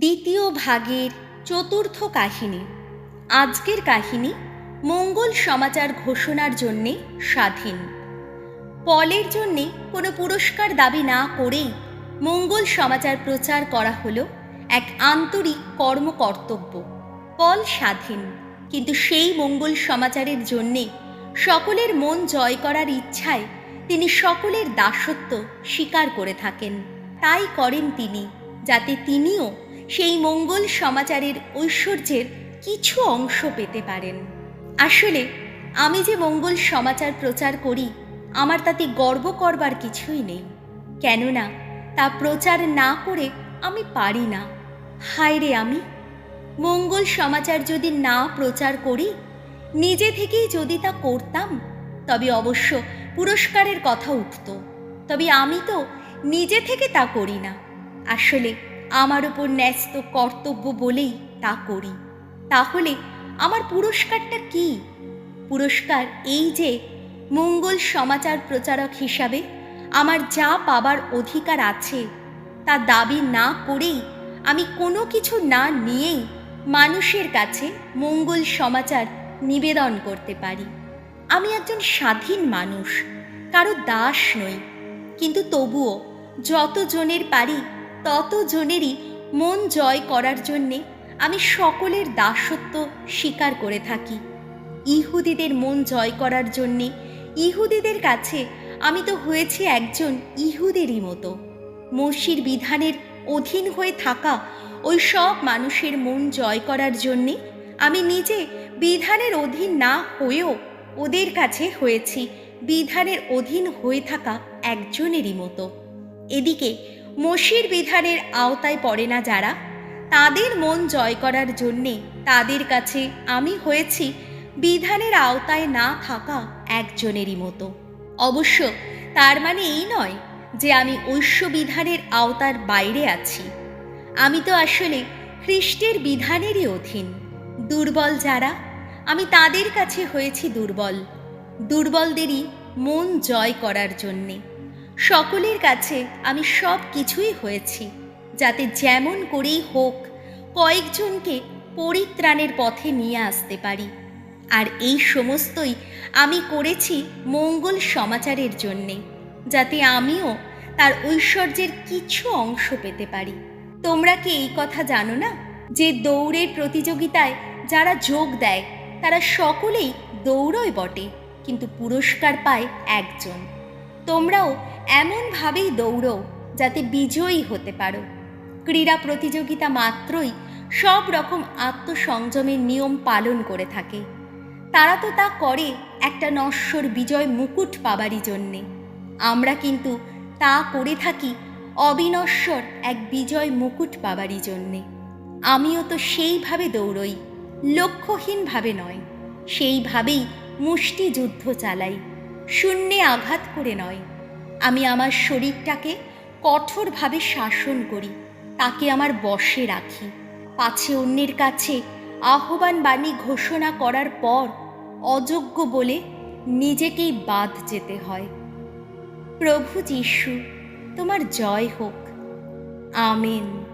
দ্বিতীয় ভাগের চতুর্থ কাহিনী। আজকের কাহিনী মঙ্গল সমাচার ঘোষণার জন্যে স্বাধীন। পলের জন্যে কোনো পুরস্কার দাবি না করেই মঙ্গল সমাচার প্রচার করা হলো এক আন্তরিক কর্মকর্তব্য। পল স্বাধীন, কিন্তু সেই মঙ্গল সমাচারের জন্যে সকলের মন জয় করার ইচ্ছায় তিনি সকলের দাসত্ব স্বীকার করে থাকেন। তাই করেন তিনি, যাতে তিনিও সেই মঙ্গল সমাচারের ঐশ্বর্যের কিছু অংশ পেতে পারেন। আসলে, আমি যে মঙ্গল সমাচার প্রচার করি, আমার তাতে গর্ব করবার কিছুই নেই। কেননা, তা প্রচার না করে আমি পারি না। হায় রে আমি! মঙ্গল সমাচার যদি না প্রচার করি, নিজে থেকেই যদি তা করতাম, তবে অবশ্য পুরস্কারের কথা উঠত। তবে আমি তো নিজে থেকে তা করি না। আসলে আমার উপর ন্যস্ত কর্তব্য বলেই তা করি। তাহলে আমার পুরস্কারটা কি? পুরস্কার এই যে মঙ্গল সমাচার প্রচারক হিসাবে আমার যা পাবার অধিকার আছে, তা দাবি না করেই আমি কোনো কিছু না নিয়েই মানুষের কাছে মঙ্গল সমাচার নিবেদন করতে পারি। আমি একজন স্বাধীন মানুষ, কারও দাস নই, কিন্তু তবুও যতজনের পারি তত জনেরই মন জয় করার জন্যে আমি সকলের দাসত্ব স্বীকার করে থাকি। ইহুদিদের মন জয় করার জন্যে ইহুদিদের কাছে আমি তো হয়েছি একজন ইহুদেরই মতো। মসির বিধানের অধীন হয়ে থাকা ওই সব মানুষের মন জয় করার জন্যে আমি নিজে বিধানের অধীন না হয়েও ওদের কাছে হয়েছি। বিধানের অধীন হয়ে থাকা একজনেরই মতো। এদিকে মসির বিধানের আওতায় পড়ে না যারা, তাদের মন জয় করার জন্যে তাদের কাছে আমি হয়েছি বিধানের আওতায় না থাকা একজনেরই মতো। অবশ্য তার মানে এই নয় যে আমি ঐশ্য বিধানের আওতার বাইরে আছি। আমি তো আসলে খ্রিস্টের বিধানেরই অধীন। দুর্বল যারা, আমি তাদের কাছে হয়েছি দুর্বল। দুর্বলদেরই মন জয় করার জন্যে। সকলের কাছে আমি সব কিছুই হয়েছি, যাতে যেমন করেই হোক কয়েকজনকে পরিত্রাণের পথে নিয়ে আসতে পারি। আর এই সমস্তই আমি করেছি মঙ্গল সমাচারের জন্যে, যাতে আমিও তার ঐশ্বর্যের কিছু অংশ পেতে পারি। তোমরা কি এই কথা জানো না যে দৌড়ের প্রতিযোগিতায় যারা যোগ দেয়, তারা সকলেই দৌড়ই বটে, কিন্তু পুরস্কার পায় একজন। তোমরাও এমনভাবেই দৌড়ো যাতে বিজয়ী হতে পারো। ক্রীড়া প্রতিযোগিতা মাত্রই সব রকম আত্মসংযমের নিয়ম পালন করে থাকে। তারা তো তা করে একটা নশ্বর বিজয় মুকুট পাবারই জন্যে। আমরা কিন্তু তা করে থাকি অবিনশ্বর এক বিজয় মুকুট পাবারই জন্যে। আমিও তো সেইভাবে দৌড়ই, লক্ষ্যহীনভাবে নয়। সেইভাবেই মুষ্টিযুদ্ধ চালাই, শূন্যে আঘাত করে নয়। আমি আমার শরীরটাকে কঠোরভাবে শাসন করি, তাকে আমার বশে রাখি। পাছে অন্যের কাছে আহ্বান বাণী ঘোষণা করার পর অযোগ্য বলে নিজেকেই বাদ যেতে হয়। প্রভু যিশু, তোমার জয় হোক। আমেন।